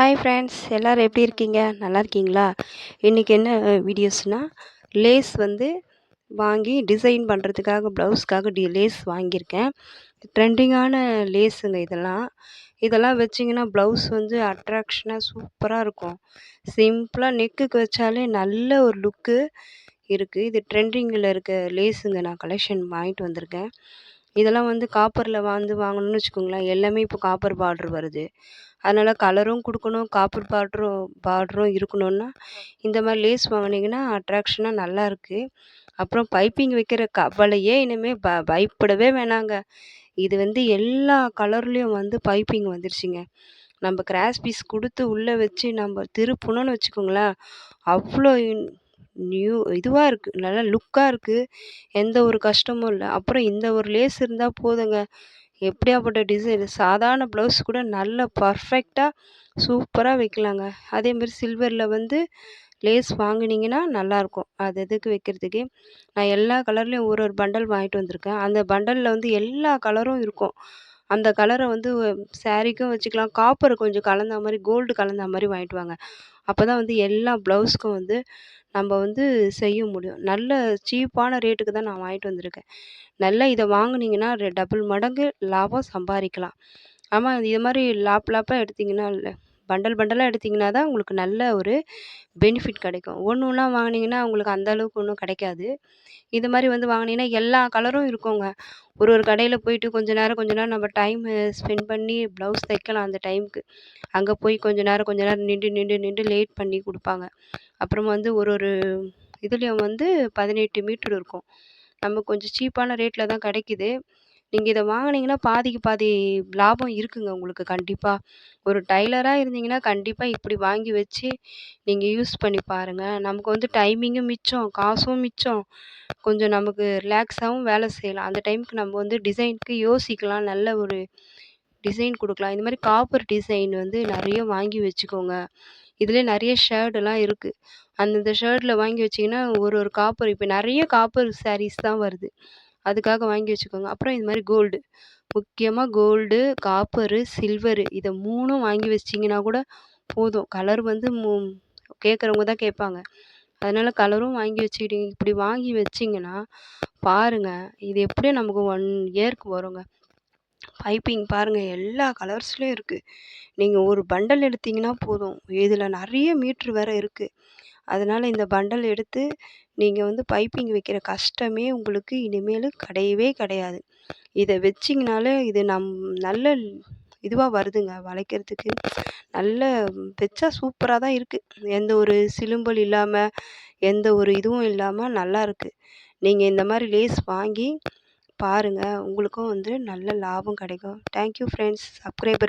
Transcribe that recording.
Hi friends எல்லோரும் எப்படி இருக்கீங்க? நல்லா இருக்கீங்களா? இன்றைக்கி என்ன வீடியோஸ்னால் லேஸ் வந்து வாங்கி டிசைன் பண்ணுறதுக்காக ப்ளவுஸ்க்காக டி லேஸ் வாங்கியிருக்கேன். ட்ரெண்டிங்கான லேஸுங்க இதெல்லாம். இதெல்லாம் வச்சிங்கன்னா ப்ளவுஸ் வந்து அட்ராக்ஷனாக சூப்பராக இருக்கும். சிம்பிளாக நெக்குக்கு வச்சாலே நல்ல ஒரு லுக்கு இருக்குது இது ட்ரெண்டிங்கில் இருக்க லேஸுங்க நான் கலெக்ஷன் வாங்கிட்டு வந்திருக்கேன். இதெல்லாம் வந்து காப்பரில் வந்து வாங்கணும்னு வச்சுக்கோங்களேன். எல்லாமே இப்போ காப்பர் பார்ட்ரு வருது. அதனால் கலரும் கொடுக்கணும் காப்பர் பார்ட்ரும் பார்ட்ரும் இருக்கணுன்னா இந்த மாதிரி லேஸ் வாங்கினீங்கன்னா அட்ராக்ஷனாக நல்லாயிருக்கு அப்புறம் பைப்பிங் வைக்கிற கவலையே இனிமேல் ப பயப்படவே வேணாங்க. இது வந்து எல்லா கலர்லேயும் வந்து பைப்பிங் வந்துருச்சுங்க. நம்ம கிராஸ் பீஸ் கொடுத்து உள்ளே வச்சு நம்ம திருப்பணும்னு வச்சுக்கோங்களேன். அவ்வளோ நியூ இதுவாக இருக்குது நல்லா லுக்காக இருக்குது எந்த ஒரு கஷ்டமும் இல்லை. அப்புறம் இந்த ஒரு லேஸ் இருந்தால் போதுங்க. எப்படியாப்பட்ட டிசைன் சாதாரண ப்ளவுஸ் கூட நல்ல பர்ஃபெக்டாக சூப்பராக வைக்கலாங்க. அதேமாதிரி சில்வரில் வந்து லேஸ் வாங்கினீங்கன்னா நல்லாயிருக்கும் அது எதுக்கு வைக்கிறதுக்கு? நான் எல்லா கலர்லேயும் ஒரு ஒரு பண்டல் வாங்கிட்டு வந்திருக்கேன். அந்த பண்டலில் வந்து எல்லா கலரும் இருக்கும். அந்த கலரை வந்து சாரீக்கும் வச்சுக்கலாம். காப்பர் கொஞ்சம் கலந்த மாதிரி கோல்டு கலந்த மாதிரி வாங்கிட்டு வாங்க. அப்போ தான் வந்து எல்லா ப்ளவுஸ்க்கும் வந்து நம்ம வந்து செய்ய முடியும். நல்ல சீப்பான ரேட்டுக்கு தான் நான் வாங்கிட்டு வந்திருக்கேன். நல்லா இதை வாங்குனீங்கன்னா டபுள் மடங்கு லாபம் சம்பாதிக்கலாம். ஆமாம் இது மாதிரி லாப் லாப்பாக எடுத்திங்கன்னா இல்லை பண்டல் பண்டலாக எடுத்திங்கன்னா தான் உங்களுக்கு நல்ல ஒரு பெனிஃபிட் கிடைக்கும். ஒன்று ஒன்றா வாங்கினீங்கன்னா உங்களுக்கு அந்த அளவுக்கு ஒன்றும் கிடைக்காது. இது மாதிரி வந்து வாங்கினீங்கன்னா எல்லா கலரும் இருக்குங்க. ஒரு ஒரு கடையில் போயிட்டு கொஞ்ச நேரம் கொஞ்ச நேரம் நம்ம டைம் ஸ்பெண்ட் பண்ணி ப்ளவுஸ் தைக்கலாம் அந்த டைமுக்கு அங்கே போய் கொஞ்ச நேரம் கொஞ்ச நேரம் நின்று நின்று நின்று லேட் பண்ணி கொடுப்பாங்க. அப்புறம் வந்து ஒரு ஒரு இதுலேயும் வந்து பதினெட்டு மீட்டர் இருக்கும். நம்ம கொஞ்சம் சீப்பான ரேட்டில் தான் கிடைக்கிது. நீங்கள் இதை வாங்கினீங்கன்னா பாதிக்கு பாதி லாபம் இருக்குங்க உங்களுக்கு கண்டிப்பாக ஒரு டைலராக இருந்தீங்கன்னா கண்டிப்பாக இப்படி வாங்கி வச்சு நீங்கள் யூஸ் பண்ணி பாருங்கள் நமக்கு வந்து டைமிங்கும் மிச்சம் காசும் மிச்சம். கொஞ்சம் நமக்கு ரிலாக்ஸாகவும் வேலை செய்யலாம். அந்த டைமுக்கு நம்ம வந்து டிசைனுக்கு யோசிக்கலாம். நல்ல ஒரு டிசைன் கொடுக்கலாம். இந்த மாதிரி காப்பர் டிசைன் வந்து நிறைய வாங்கி வச்சுக்கோங்க. இதிலே நிறைய ஷேர்டெல்லாம் இருக்குது அந்தந்த ஷர்ட்டில் வாங்கி வச்சிங்கன்னா ஒரு ஒரு காப்பர் இப்போ நிறைய காப்பர் சாரீஸ் தான் வருது. அதுக்காக வாங்கி வச்சுக்கோங்க. அப்புறம் இது மாதிரி கோல்டு முக்கியமாக கோல்டு காப்பரு சில்வரு இதை மூணும் வாங்கி வச்சிங்கன்னா கூட போதும். கலர் வந்து மூ கேட்குறவங்க தான் கேட்பாங்க. அதனால் கலரும் வாங்கி வச்சுக்கிட்டீங்க இப்படி வாங்கி வச்சிங்கன்னா பாருங்கள் இது எப்படியும் நமக்கு ஒன் இயர்க்கு வருங்க. பைப்பிங் பாருங்கள் எல்லா கலர்ஸ்லேயும் இருக்குது நீங்கள் ஒரு பண்டல் எடுத்தீங்கன்னா போதும். இதில் நிறைய மீட்ரு வேறு இருக்குது அதனால் இந்த பண்டல் எடுத்து நீங்கள் வந்து பைப்பிங் வைக்கிற கஷ்டமே உங்களுக்கு இனிமேல் கிடையவே கிடையாது. இதை வச்சிங்கனாலே இது நம் நல்ல இதுவாக வருதுங்க வளைக்கிறதுக்கு. நல்ல வச்சா சூப்பராக தான் இருக்குது எந்த ஒரு சிலும்பல் இல்லாமல் எந்த ஒரு இதுவும் இல்லாமல் நல்லா இருக்குது நீங்கள் இந்த மாதிரி லேஸ் வாங்கி பாருங்கள் உங்களுக்கும் வந்து நல்ல லாபம் கிடைக்கும். Thank you friends subscriber